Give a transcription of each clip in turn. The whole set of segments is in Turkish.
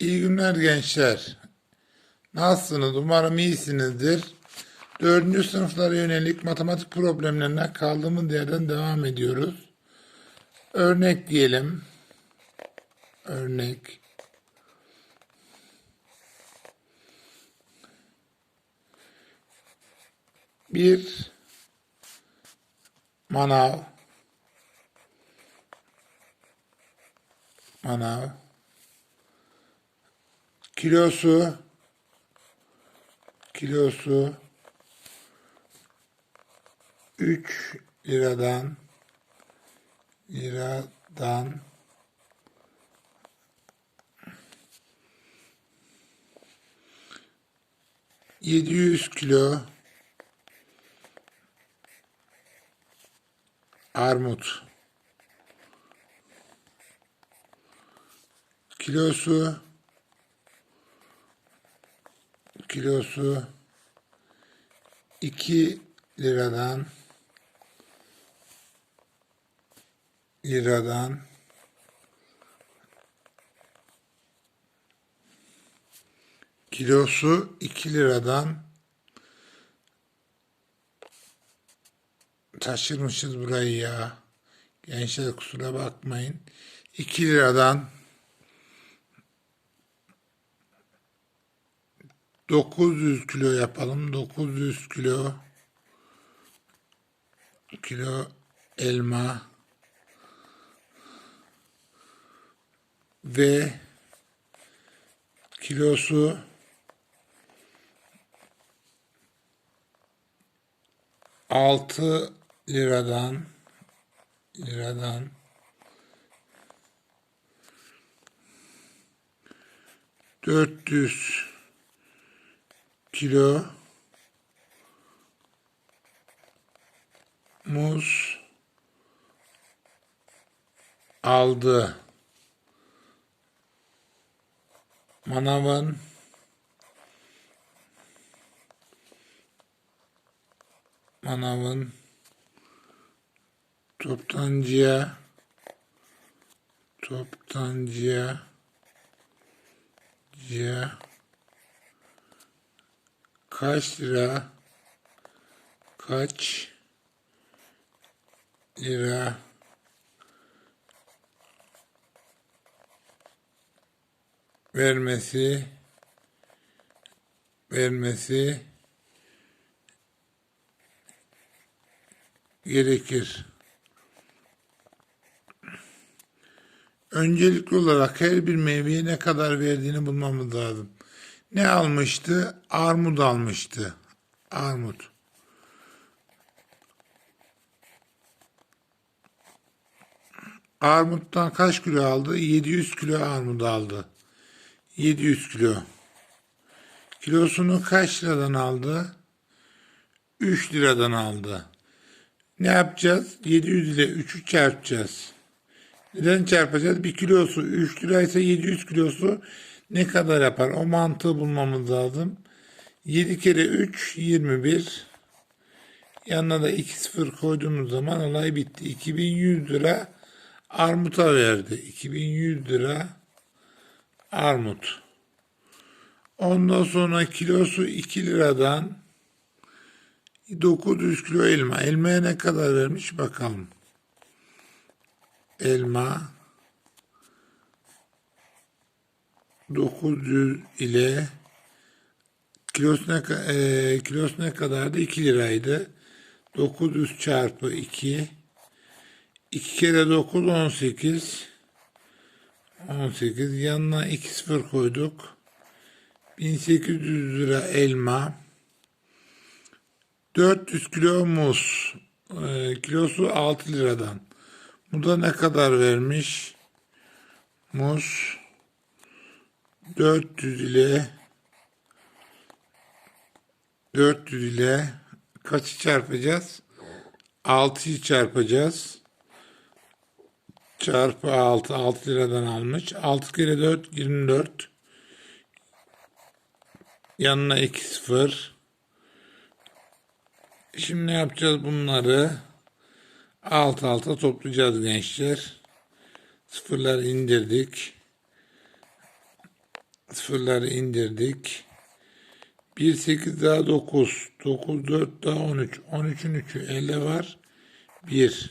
İyi günler gençler. Nasılsınız? Umarım iyisinizdir. Dördüncü sınıflara yönelik matematik problemlerine kaldığımız yerden devam ediyoruz. Örnek diyelim. Örnek. Bir manav manav kilosu. Kilosu. 3 liradan. Liradan. Yedi yüz kilo. Armut. Kilosu kilosu 2 liradan liradan kilosu 2 liradan taşırmışız burayı ya. Gençler kusura bakmayın. 2 liradan 900 kilo yapalım. 900 kilo kilo elma ve kilosu altı liradan liradan dört yüz kilo. Muz aldı. Manavın manavın toptancıya. Toptancıya. Ciya kaç lira kaç lira vermesi vermesi gerekir. Öncelikli olarak her bir meyveye ne kadar verdiğini bulmamız lazım. Ne almıştı? Armut almıştı. Armut. Armuttan kaç kilo aldı? 700 kilo armut aldı. 700 kilo. Kilosunu kaç liradan aldı? 3 liradan aldı. Ne yapacağız? 700 ile 3'ü çarpacağız. Neden çarpacağız? Bir kilosu 3 liraysa 700 kilosu ne kadar yapar? O mantığı bulmamız lazım. 7 kere 3 21. Yanına da 2 sıfır koyduğumuz zaman olay bitti. 2100 lira armuta verdi. 2100 lira armut. Ondan sonra kilosu 2 liradan 900 kilo elma. Elmaya ne kadar vermiş bakalım. Elma 900 ile kilosu ne, ka- e, kilosu ne kadardı? 2 liraydı. 900 çarpı 2 2 kere 9 18 18 yanına 2 sıfır koyduk. 1800 lira elma 400 kilo muz e, kilosu 6 liradan. Bu da ne kadar vermiş? Muz 400 ile 400 ile kaçı çarpacağız? 6'yı çarpacağız. Çarpı 6, 6 liradan almış. 6 kere 4, 24. Yanına 2 sıfır. Şimdi ne yapacağız bunları? Alt alta toplayacağız gençler. Sıfırlar indirdik. Sıfırları indirdik. 1 8 daha 9. 9 4 daha 13. 13'ün 3'ü 50 var. 1.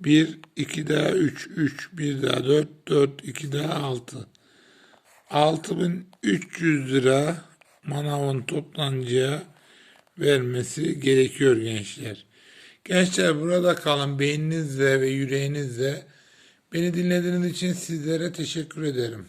1 2 daha 3. 3 1 daha 4. 4 2 daha 6. 6300 lira manavın toptancıya vermesi gerekiyor gençler. Gençler burada kalın beyninizle ve yüreğinizle. Beni dinlediğiniz için sizlere teşekkür ederim.